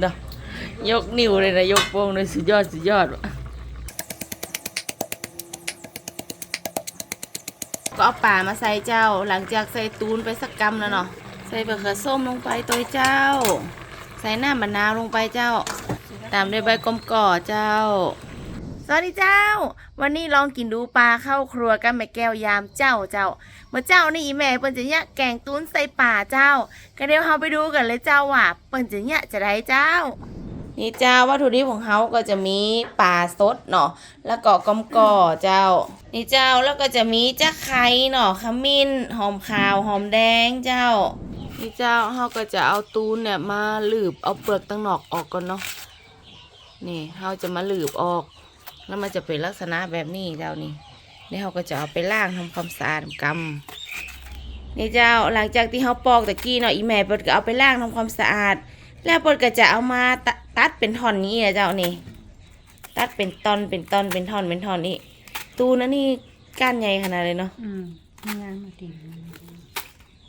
เนาะยกนิ้วเลยนะ ยกโป้งเลยสุดยอด สุดยอดก็เอาป่ามาใส่เจ้า หลังจากใส่ตูนไปสักกำแล้วเนาะใส่มะเขือส้มลงไปตัวเจ้า ใส่หน้ามะนาวลงไปเจ้า ตามด้วยใบกลมก่อเจ้า สวัสดีเจ้า วันนี้ลองกินดูปลาเข้าครัวกันแม่แก้วยามเจ้าเจ้าเมื่อเจ้านี่แม่เปิ้นจะเนี่ยแกงตุ้นใส่ป่าเจ้าก็เดี๋ยวเราไปดูกันเลยเจ้าว่าเปิ้นจะเนี่ยจะได้เจ้า นี่เจ้าวัตถุดิบของเขาก็จะมีปลาสดเนาะแล้วก็กอมก่อเจ้า นี่เจ้าแล้วก็จะมีจะไคร้เนาะขมิ้นหอมขาวหอมแดงเจ้า นี่เจ้าเขาก็จะเอาตูนเนี่ยมาหลืบเอาเปลือกตั้งหนอกออกก่อนเนาะนี่เขาจะมาหลืบออก แล้วมันจะเป็นลักษณะแบบนี้เจ้านี่นี่เขาก็จะเอาไปล้างทำความสะอาดกำนี่เจ้าหลังจากที่เขาปอกตะกี้เนาะอีแม่เปิดก็เอาไปล้างทำความสะอาด แล้วเปิดก็จะเอามาตตัดเป็นท่อนนี้นะเจ้านี่ตัดเป็นตอนเป็นตอนเป็นท่อนเป็นท่อนนี่ตูนะนี่ก้านใหญ่ขนาดเลยเนาะอืมงานมาถึง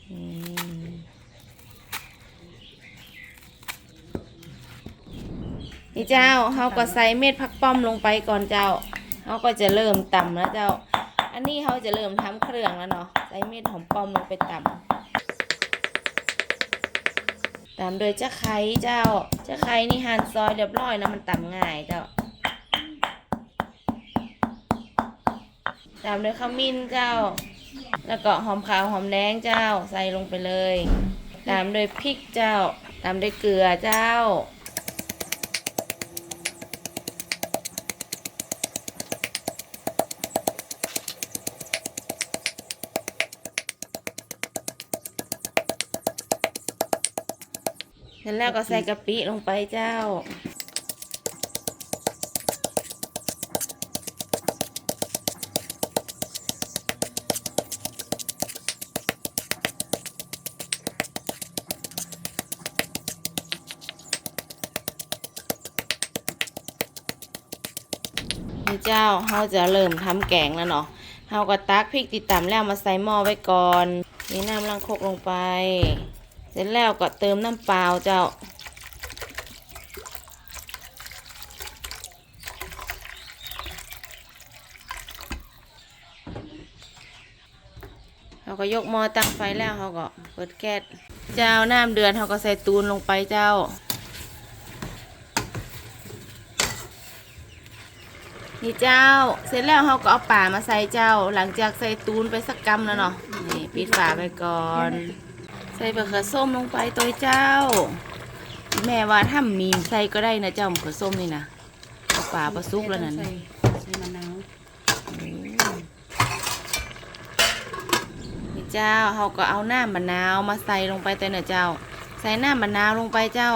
อืม นี่เจ้าเขาก็ใส่เม็ดผักป้อมลงไปก่อนเจ้าเขาก็จะเริ่มตำแล้วเจ้า อันนี้เขาจะเริ่มทำเครื่องแล้วเนาะใส่เม็ดหอมป้อมลงไปตำตามโดยจะไข่เจ้าจะไข่นี่หั่นซอยเรียบร้อยนะมันตำง่ายเจ้าตามด้วยขมิ้นเจ้า แล้วก็หอมขาวหอมแดงเจ้าใส่ลงไปเลย ตามด้วยพริกเจ้า ตามด้วยเกลือเจ้า เสร็จแล้วก็ใส่กะปิลงไปเจ้า นี่เจ้าเราจะเริ่มทำแกงแล้วเนาะเราก็ตักพริกติดตำแล้วมาใส่หม้อไว้ก่อน นี่น้ำลังคกลงไป เสร็จแล้วก็เติมน้ำเปล่าเจ้าเขาก็ยกหม้อตั้งไฟแล้วเขาก็เปิดแก๊สเจ้าน้ำเดือดเขาก็ใส่ตูนลงไปเจ้า นี่เจ้า เสร็จแล้วเขาก็เอาป่ามาใส่เจ้า หลังจากใส่ตูนไปสักกำแล้วเนาะ นี่ปิดฝาไปก่อน ใส่มะเขือส้มลงไปตัวเจ้า แม่ว่าถ้ามีใส่ก็ได้นะเจ้ามะเขือส้มนี่นะเอาป่าปลาซุกแล้วนั่นใส่ใส่มะนาวนี่เจ้าเขาก็เอาหน้ำมะนาวมาใส่ลงไปตัวเน่ะเจ้า ใส่หน้ำมะนาวลงไปเจ้า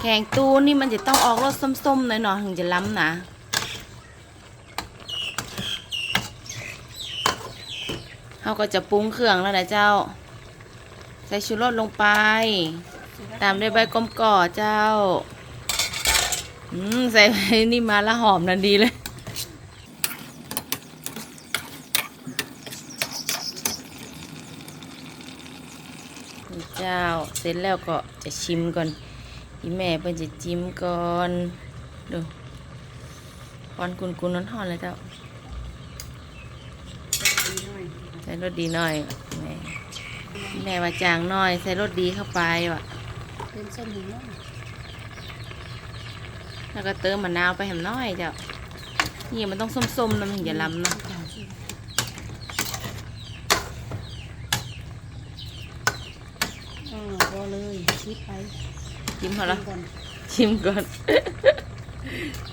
แข่งตูนนี่มันจะต้องออกรสส้มๆหน่อยๆถึงจะล้ำนะเขาก็จะปรุงเครื่องแล้วนะเจ้า ใส่ชูรสลงไป ตามด้วยใบกลมก่อเจ้า อืม ใส่ไปนี่มาละหอมนันดีเลยเจ้า เสร็จแล้วก็จะชิมก่อนพี่แม่เพิ่นจะจิ้มก่อน ดูควันกุนกุนร้อนหอนเลยเจ้าใส่รสดีหน่อยแม่ แม่ว่าจางหน่อยใส่รสดีเข้าไปว่ะเป็นส้มหัวแล้วก็เติมมะนาวไปแหมน้อยเจ้านี่มันต้องส้มๆนะมันถึงจะล้ำเนาะอ่าพอเลยชิดไปจิ้มเขาละก่อน ชิมก่อน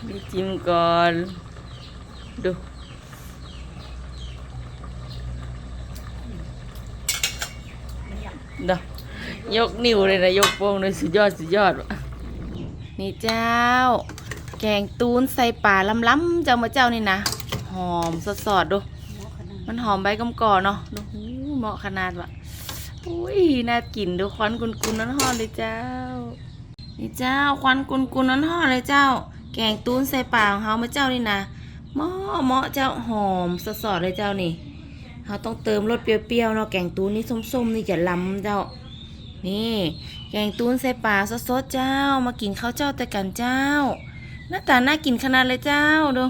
นี่จิ้มก่อนดู เด้อยกนิ้วเลยนะยกโป้งเลยสุดยอดสุดยอดวะนี่เจ้า แกงตูนใส่ป่าล้ำๆเจ้ามาเจ้านี่นะหอมสดๆดูมันหอมใบกำก่อเนาะดูเหมาะขนาดว่ะอุ้ยน่ากินดูควันกุนกุนนั้นหอมเลยเจ้า นี่เจ้าควันกุนกุนนั้นหอมเลยเจ้า แกงตูนใส่ป่าของเฮามาเจ้านี่นะเหมาะเหมาะเจ้าหอมสดๆเลยเจ้านี่ เราต้องเติมรสเปรี้ยวๆเนาะแกงตูนนี่ส้มๆนี่จะล้ำเจ้า นี่ แกงตูนใส่ปลาสดๆเจ้า มากินข้าวเจ้าแต่กันเจ้า หน้าตาน่ากินขนาดเลยเจ้าดู